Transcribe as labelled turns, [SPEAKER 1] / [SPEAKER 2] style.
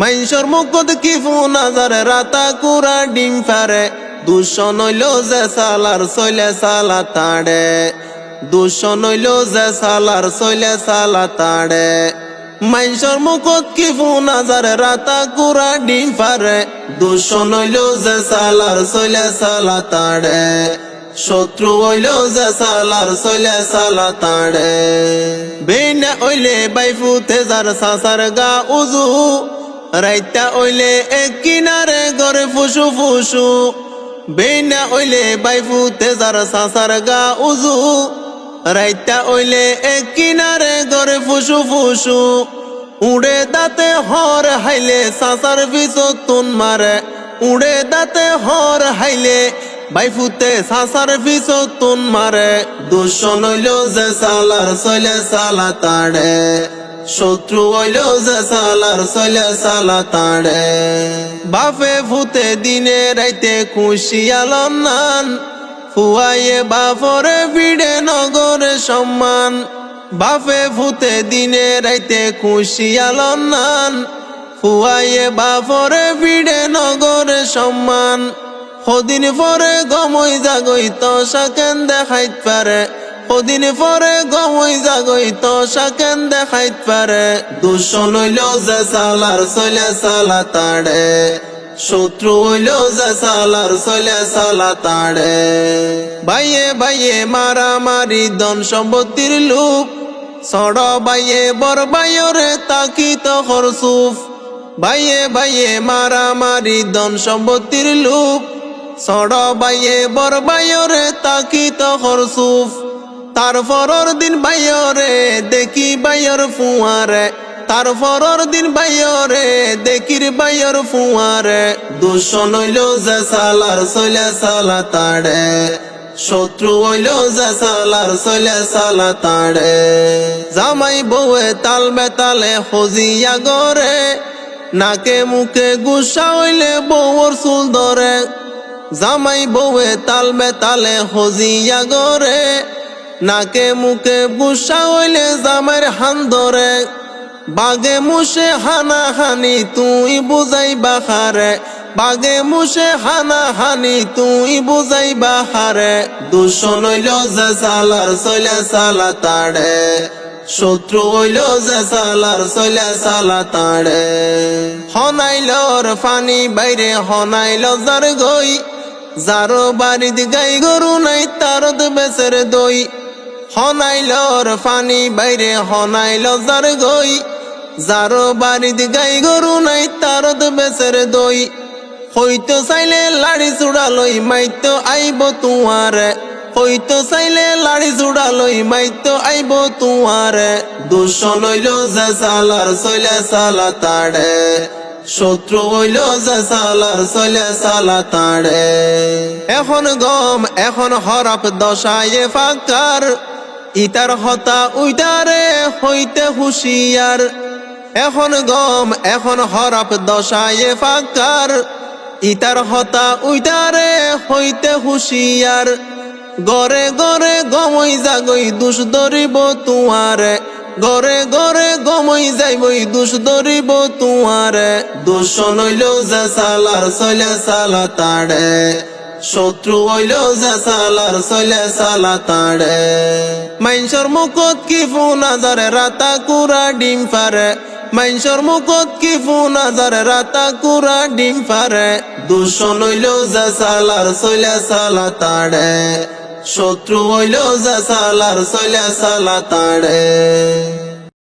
[SPEAKER 1] মাইনসর মুখত কি ফোন আজারে রাতা কুরা ডিম ফারে। দূষণ হইল যে সালার সইলে সালা তাড়ে। দূষণ হইল যে সালার সইলে সালা তাড়ে। মাইনসর মুখত কি ফোন আজারে রাতা কুরা ডিম ফারে। দূষণ হইল যে সালার সইলে সালা তাড়ে। শত্রু হইল যে সালার সইলে সালা তাড়ে। বেনে ওইলে বাইফুতে যার সাসার গা উজু। রাইতা ওইলে এক কিনারে গরে ফুসু ফুসু। বেনা ওইলে বাইফুতে যার সাসার গা উজু। রাইতা ওইলে এক কিনারে গরে ফুসু ফুসু। উড়ে দাতে হর হাইলে সাসার পিছত তুন মারে। উড়ে দাতে হর হাইলে বাইফুতে সাসার পিছত তুন মারে। দুশন হইল যে সালার সইলে সালা তাড়ে। শত্রু হইল যে সালার সইলে সালা তাড়ে। বাপে ফুতে দিনে রাইতে খুশি আলনান ফুয়াইয়ে বাপরে ভিড়ে নগরে সম্মান। বাপে ফুতে দিনে রাইতে খুশি আলনান ফুয়াইয়ে বাপরে ভিড়ে নগরে সম্মান। সদিন পরে গমই জাগই তো সাকেন দেখাইত পারে। সদিন পরে গমই জাগই, তো সাকেন দেখাইত পারে। দূষণ হইল যে সালার সইলে সালা তাড়ে। শত্রু হইল যে সালার সইলে সালা তাড়ে। বাইয়ে বাইয়ে মারামারি ধন সম্পত্তির লুপ। সড় বাইয়ে বর বাইরে তাকিত খরসুফ বাইয়ে বাইয়ে মারামারি ধন সম্পত্তির লুপ। সড় বাইয়ে বর বাইরে তাকিত খরসুফ তার ফরর দিন বাইরে দেখি বাইর ফুয়ারে তার ফরর দিন বাইরে দেখির বাইর ফুয়ারে দূষণ হইল যে সালার সইলে সালা তাড়ে। শত্রু হইল যে সালার সইলে সালা তাড়ে। জামাই বউয়ে তাল বেতালে হজিয়া গরে নাকে মুখে গুসা হইলে বউর চুল ধরে। জামাই বউয়ে তাল বেতালে হজিয়া গরে নাকে মুখে গুসা হইলে জামাইর হান ধরে। বাগে মুসে হানা হানি তুই বুঝাই বাহারে বাগে মুসে হানা হানি তুই বুঝাই বাহারে দূষণ হইল যে সালার সইলে সালা তাড়ে। শত্রু হইল যে সালার সইলে সালা তাড়ে। হনাইলর ফানি বাইরে, হনাইল যার গই। যারো বাড়িত গাই গরু নাই তারত বেসের দই। হনাইলর ফানি বাইরে হনাইল যার গই। যারো বাড়িত গাই গরু নাই, তারত বেসের দই। হইতো চাইলে লাড়ি চূড়ালই মাইতো আইব তুয়ারে। হইতো চাইলে লাড়ি চূড়ালই মাইতো আইব তুয়ারে। দূষণ হইল যে সালার সইলে সালা তাড়ে। শত্রু হইল যে সালার সইলে সালা তাড়ে। এখন গম, এখন হরপ, দশায়ে ফাকার। ইতার হতা উইতারে হইতে হুশিয়ার। এখন গম, এখন হরপ দশায়ে ফাকার। ইতার হতা উইতারে হইতে হুশিয়ার। গরে গরে গমই জাগই দুষ ধরিব তুয়ারে। গরে গরে গমই যাইবই দুষ ধরিব তুয়ারে। দূষণ হইল যে সালার সইলে সালা তাড়ে শত্রু হইল যে সালার সইলে সালা তাড়ে। মাইনসর মুখত কি ফোন আজারে রাতা কুরা ডিম পারে মাইনসর মুখত কি ফোন আজারে রাতা কুরা ডিম পারে দূষণ হইল যে সালার সইলে সালা তাড়ে। শত্রু হইল যে সালার সইলে সালা তাড়ে।